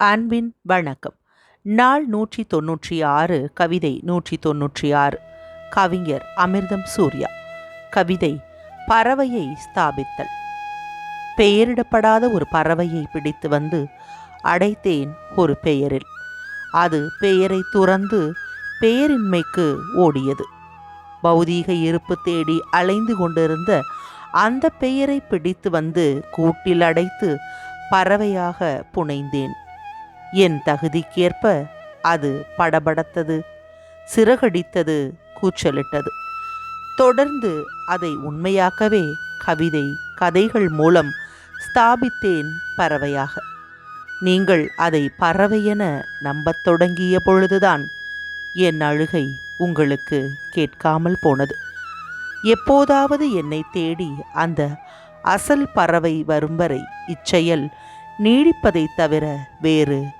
அன்பின் வணக்கம். நாள் நூற்றி தொன்னூற்றி ஆறு கவிதை நூற்றி தொன்னூற்றி ஆறு கவிஞர் அமிர்தம் சூர்யா. கவிதை பறவையை ஸ்தாபித்தல். பெயரிடப்படாத ஒரு பறவையை பிடித்து வந்து அடைத்தேன் ஒரு பெயரில். அது பெயரை துறந்து பெயரின்மைக்கு ஓடியது. பௌதீக இருப்பு தேடி அலைந்து கொண்டிருந்த அந்த பெயரை பிடித்து வந்து கூட்டில் அடைத்து பறவையாக புனைந்தேன். என் தகுதிக்கேற்ப அது படபடத்தது சிறகடித்தது கூச்சலிட்டது. தொடர்ந்து அதை உண்மையாக்கவே கவிதை கதைகள் மூலம் ஸ்தாபித்தேன் பறவையாக. நீங்கள் அதை பறவை என நம்பத் தொடங்கிய பொழுதுதான் என் அழுகை உங்களுக்கு கேட்காமல் போனது. எப்போதாவது என்னை தேடி அந்த அசல் பறவை வரும் வரை இச்செயல் நீடிப்பதைத் தவிர வேறு